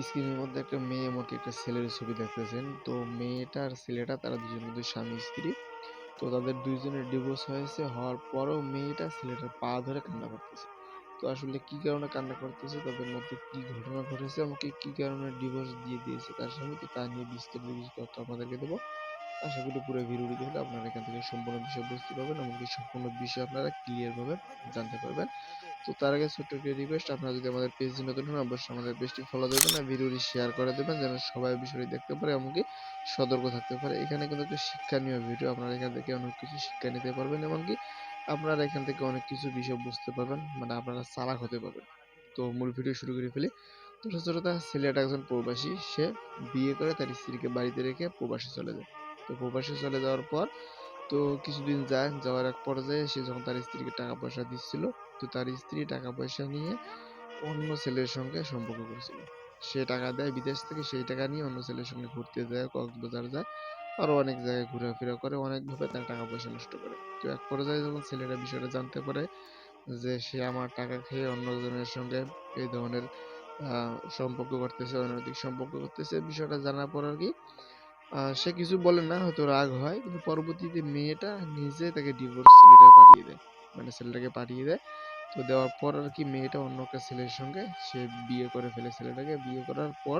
স্ক্রিনের মধ্যে একটা মেয়ে আমাকে একটা ছেলের ছবি দেখতেছেন। তো মেয়েটা আর ছেলেটা, তারা দুজন কিন্তু স্বামী, স্ত্রী। তো তাদের দুইজনের ডিভোর্স হয়েছে, হওয়ার পরেও মেয়েটা ছেলেটার পা ধরে কান্না করতেছে। তো আসলে কি কারণে কান্না করতেছে, তাদের মধ্যে কি ঘটনা ঘটেছে, আমাকে কি কারণে ডিভোর্স দিয়ে দিয়েছে তার স্বামী, তো তা নিয়ে বিস্তারিত কিছু তথ্য আপনাদেরকে দেবো। আশা করি পুরো ভিডিওটি দেখলে আপনারা এখান থেকে সম্পূর্ণ বিষয় বুঝতে পারবেন এমনকি সম্পূর্ণ বিষয় আপনারা ক্লিয়ার ভাবে জানতে পারবেন। তো তার আগে ছোট্ট একটি রিকোয়েস্ট আপনারা যদি আমাদের পেজটি নতুন হন, অবশ্যই আমাদের পেজটি ফলো দেবেন আর ভিডিওটি শেয়ার করে দেবেন, যেন সবাই বিষয়টি দেখতে পারে এমনকি সতর্ক থাকতে পারে। এখানে কিন্তু একটা শিক্ষণীয় ভিডিও আপনারা এখান থেকে অনেক কিছু শিক্ষা নিতে পারবেন এমনকি আপনারা এখান থেকে অনেক কিছু বিষয় বুঝতে পারবেন মানে আপনারা চালাক হতে পারবেন। তো মূল ভিডিও শুরু করে ফেলি। তো সচরাচর ছেলেটা একজন প্রবাসী, সে বিয়ে করে, তার স্ত্রীকে বাড়িতে রেখে প্রবাসী চলে যায়। তো প্রবাসী চলে যাওয়ার পর তো কিছুদিন যায়, যাওয়ার এক পর্যায়ে সে যখন তার স্ত্রীকে টাকা পয়সা দিচ্ছিল, তো তার স্ত্রী টাকা পয়সা নিয়ে অন্য ছেলের সঙ্গে সম্পর্ক করেছিল। সে টাকা দেয় বিদেশ থেকে, সেই টাকা নিয়ে অন্য ছেলের সঙ্গে ঘুরতে যায়, কক্সবাজার যায়, আরও অনেক জায়গায় ঘোরাফেরা করে, অনেকভাবে তার টাকা পয়সা নষ্ট করে। তো এক পর্যায়ে যখন ছেলেটা বিষয়টা জানতে পারে যে সে আমার টাকা খেয়ে অন্যজনের সঙ্গে এই ধরনের সম্পর্ক করতেছে, অনৈতিক সম্পর্ক করতেছে, বিষয়টা জানার পর আর কি সে কিছু বলে না, হয়তো রাগ হয়, কিন্তু পরবর্তীতে মেয়েটা নিজে তাকে ডিভোর্স লেটার পাঠিয়ে দেয় মানে ছেলেটাকে পাঠিয়ে দেয়। তো দেওয়ার পর আর কি মেয়েটা অন্য একটা ছেলের সঙ্গে, সে বিয়ে করে ফেলে ছেলেটাকে। বিয়ে করার পর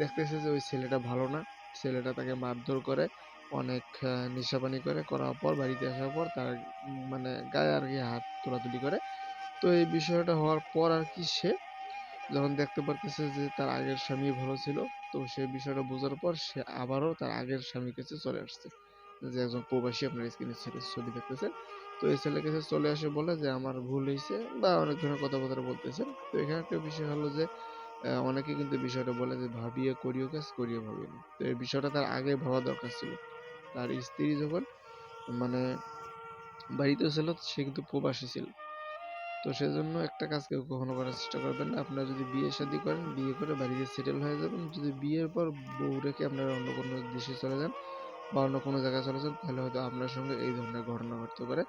দেখতেছে যে ওই ছেলেটা ভালো না, ছেলেটা তাকে মারধর করে, অনেক নেশাপানি করে, করার পর, বাড়িতে আসার পর তার মানে গায়ে আর কি হাত তোলাতুলি করে। তো এই বিষয়টা হওয়ার পর আর কি সে যখন দেখতে পারতেছে যে তার আগের স্বামী ভালো ছিল তো সে বিষয়টা বোঝার পর সে আবারও তার আগের স্বামীর কাছে চলে আসছে। যে একজন প্রবাসী আপনার স্ক্রিনে ছেলে ছবি দেখতেছেন। তো এই ছেলের কাছে চলে আসে বলে যে, আমার ভুল হয়েছে বা অনেক ধরনের কথা কথাবার্তা বলতেছে তো এখানে একটা বিষয় হলো যে অনেকে কিন্তু বিষয়টা বলে যে ভাবিয়ে করিও কাজ, করিও ভাবিয়ে না। তো এই বিষয়টা তার আগে ভাবা দরকার ছিল। তার স্ত্রী যখন মানে বাড়িতে ছিল, সে কিন্তু প্রবাসী ছিল। তো সেজন্য একটা কাজ কেউ কখনো করার চেষ্টা করবেন না। আপনারা যদি বিয়ে শাদী করেন, বিয়ে করে বাড়িতে সেটেল হয়ে যাবেন। যদি বিয়ের পর বউ রেখে আপনারা অন্য কোনো দেশে চলে যান বা অন্য কোনো জায়গায় চলে যান, তাহলে হয়তো আপনার সঙ্গে এই ধরনের ঘটনা ঘটতে পারে।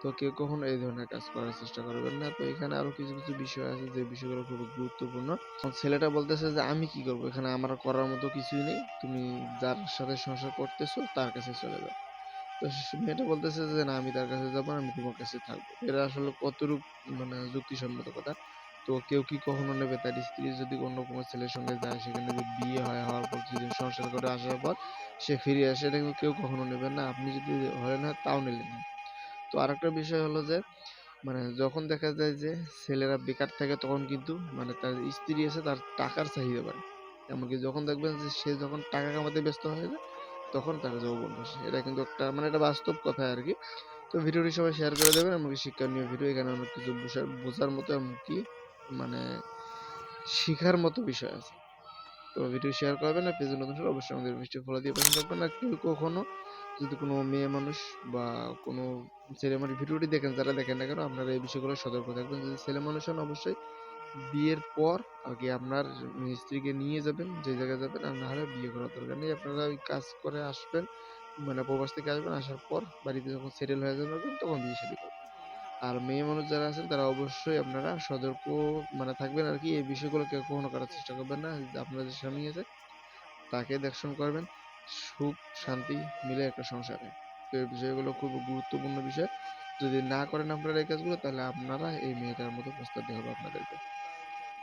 তো কেউ কখনো এই ধরনের কাজ করার চেষ্টা করবেন না। তো এখানে আরও কিছু কিছু বিষয় আছে যে বিষয়গুলো খুব গুরুত্বপূর্ণ। ছেলেটা বলতেছে যে, আমি কি করব? এখানে আমার করার মতো কিছুই নেই। তুমি যার সাথে সংসার করতেছো, তার কাছে চলে যাও। তো মেয়েটা বলতেছে যে, না, আমি তার কাছে যাব না, আমি তোমার কাছে থাকব। এটা আসলে কতটুক মানে যুক্তিসম্মত কথা। তো কেউ কি কখনো নেবে? তার স্ত্রী যদি অন্য কোনো ছেলের সঙ্গে যায়, সেখানে যদি বিয়ে হয়, হওয়ার পর কিছুদিন সংসার করে আসার পর সে ফিরে আসে, এটা কিন্তু কেউ কখনো নেবে না। আপনি যদি হলেন না তাও নিলেন। না তো আরেকটা বিষয় হলো যে মানে যখন দেখা যায় যে ছেলেরা বেকার থাকে, তখন কিন্তু মানে তার স্ত্রী এসে তার টাকার চাহিদা বাড়ে। এমনকি যখন দেখবেন যে সে যখন টাকা কামাতে ব্যস্ত হয়ে যায় তখন তার যৌবন আসে। এটা কিন্তু একটা মানে এটা বাস্তব কথা আর কি তো ভিডিওটি সবাই শেয়ার করে দেবেন, এমনকি শিক্ষণীয় ভিডিও, এখানে অনেক কিছু বোঝার বোঝার মতো এমনকি মানে শিখার মতো বিষয় আছে। তো ভিডিও শেয়ার করবেন আর পেজে নতুন অবশ্যই আমাদের মিষ্টি ফলো দিয়ে পাশে থাকবেন। আর কেউ কখনো যদি কোনো মেয়ে মানুষ বা কোনো ছেলে মানুষ ভিডিওটি দেখেন, যারা দেখেন না কেন, আপনারা এই বিষয়গুলো সতর্ক থাকবেন। যদি ছেলে মানুষ হন, অবশ্যই বিয়ের পর কি আপনার স্ত্রীকে নিয়ে যাবেন, যে জায়গায় যাবেন, আর না হলে বিয়ে করার দরকার নেই। আপনারা ওই কাজ করে আসবেন মানে প্রবাস থেকে আসবেন, আসার পর বাড়িতে যখন সেটেল হয়ে যাবেন তখন বিয়ে শাদী করবেন। আর মেয়ে মানুষ যারা আছেন, তারা অবশ্যই আপনারা সতর্ক মানে থাকবেন আর কি, এই বিষয়গুলো কেউ কখনো করার চেষ্টা করবেন না। আপনার যে স্বামী আছে, তাকে দেখশন করবেন, সুখ, শান্তি মিলে একটা সংসারে। তো এই বিষয়গুলো খুব গুরুত্বপূর্ণ বিষয়। যদি না করেন আপনারা এই কাজগুলো, তাহলে আপনারা এই মেয়েটার মতো পস্তাতে হবে আপনাদেরকে।